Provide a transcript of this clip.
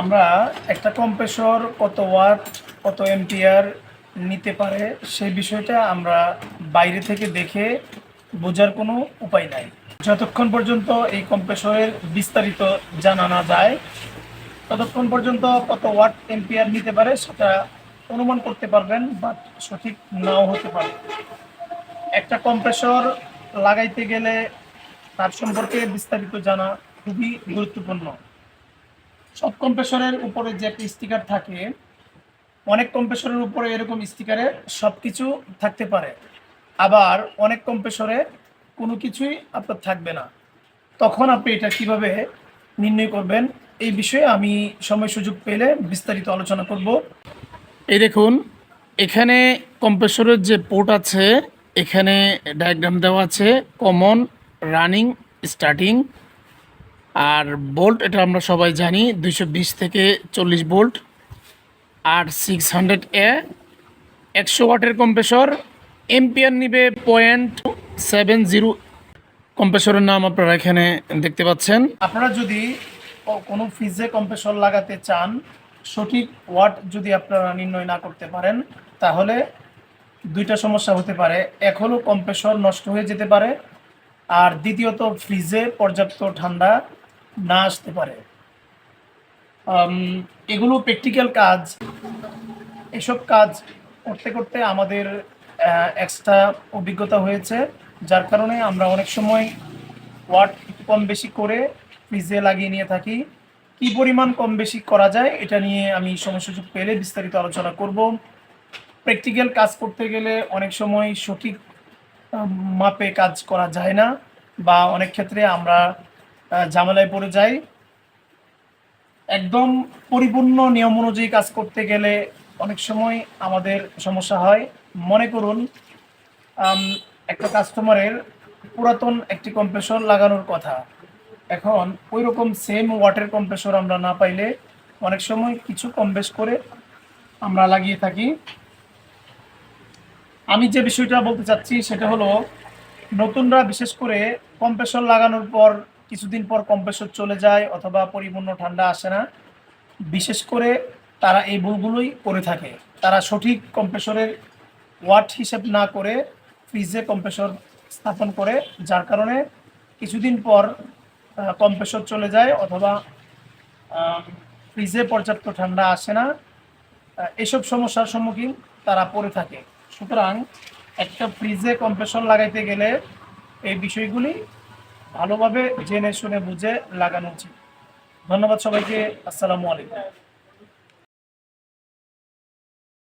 আমরা একটা কম্প্রেসর কত ওয়াট কত এম্পিয়ার নিতে পারে, সেই বিষয়টা আমরা বাইরে থেকে দেখে বোঝার কোনো উপায় নাই। যতক্ষণ পর্যন্ত এই কম্প্রেসরের বিস্তারিত জানা না যায়, ততক্ষণ পর্যন্ত কত ওয়াট এম্পিয়ার নিতে পারে সেটা অনুমান করতে পারবেন বাট সঠিক নাও হতে পারে। একটা কম্প্রেসর লাগাইতে গেলে তার সম্পর্কে বিস্তারিত জানা খুবই গুরুত্বপূর্ণ। সব কম্প্রেসরের উপরে যে স্টিকার থাকে, অনেক কম্প্রেসরের উপরে এরকম স্টিকারে সব কিছু থাকতে পারে। আবার অনেক কম্প্রেসরে কোনো কিছুই আপনার থাকবে না। তখন আপনি এটা কীভাবে নির্ণয় করবেন, এই বিষয়ে আমি সময় সুযোগ পেলে বিস্তারিত আলোচনা করব। এই দেখুন, এখানে কম্প্রেসরের যে পোর্ট আছে, এখানে ডায়াগ্রাম দেওয়া আছে কমন রানিং স্টার্টিং আর বোল্ট, এটা আমরা সবাই জানি, দুইশো বিশ থেকে চল্লিশ বোল্ট, আর সিক্স হান্ড্রেড এ একশো ওয়াটের কম্প্রেসর এম্পিয়ার নিবে পয়েন্ট সেভেন জিরো কম্প্রেসরের নাম আপনারা এখানে দেখতে পাচ্ছেন। আপনারা যদি কোনো ফ্রিজে কম্প্রেসর লাগাতে চান, সঠিক ওয়াট যদি আপনারা নির্ণয় না করতে পারেন, তাহলে দুইটা সমস্যা হতে পারে। এক হলো কম্প্রেসর নষ্ট হয়ে যেতে পারে, আর দ্বিতীয়ত ফ্রিজে পর্যাপ্ত ঠান্ডা না আসতে পারে। এগুলো প্র্যাকটিক্যাল কাজ। এসব কাজ করতে করতে আমাদের এক্সট্রা অভিজ্ঞতা হয়েছে, যার কারণে আমরা অনেক সময় ওয়াট কম বেশি করে ফ্রিজে লাগিয়ে নিয়ে থাকি। কি পরিমাণ কম বেশি করা যায়, এটা নিয়ে আমি সময় সুযোগ পেলে বিস্তারিত আলোচনা করব। প্র্যাকটিক্যাল কাজ করতে গেলে অনেক সময় সঠিক মাপে কাজ করা যায় না, বা অনেক ক্ষেত্রে আমরা ঝামেলায় পড়ে যাই। একদম পরিপূর্ণ নিয়ম অনুযায়ী কাজ করতে গেলে অনেক সময় আমাদের সমস্যা হয়। মনে করুন একটা কাস্টমারের পুরাতন একটি কম্প্রেসর লাগানোর কথা। এখন ওই রকম সেম ওয়াটের কম্প্রেসর আমরা না পাইলে অনেক সময় কিছু কম বেশ করে আমরা লাগিয়ে থাকি। আমি যে বিষয়টা বলতে চাচ্ছি সেটা হলো, নতুনরা বিশেষ করে কম্প্রেসর লাগানোর পর কিছুদিন পর কম্প্রেসর চলে যায় অথবা পরিপূর্ণ ঠান্ডা আসে না। বিশেষ করে তারা এই ভুলগুলোই করে থাকে। তারা সঠিক কম্প্রেসরের ওয়াট হিসেব না করে ফ্রিজে কম্প্রেসর স্থাপন করে, যার কারণে কিছুদিন পর কম্প্রেসর চলে যায় অথবা ফ্রিজে পর্যাপ্ত ঠান্ডা আসে না। এসব সমস্যার সম্মুখীন তারা পড়ে থাকে। সুতরাং একটা ফ্রিজে কম্প্রেসর লাগাইতে গেলে এই বিষয়গুলি ভালোভাবে জেনে শুনে বুঝে লাগানো উচিত। ধন্যবাদ সবাইকে। আসসালামু আলাইকুম।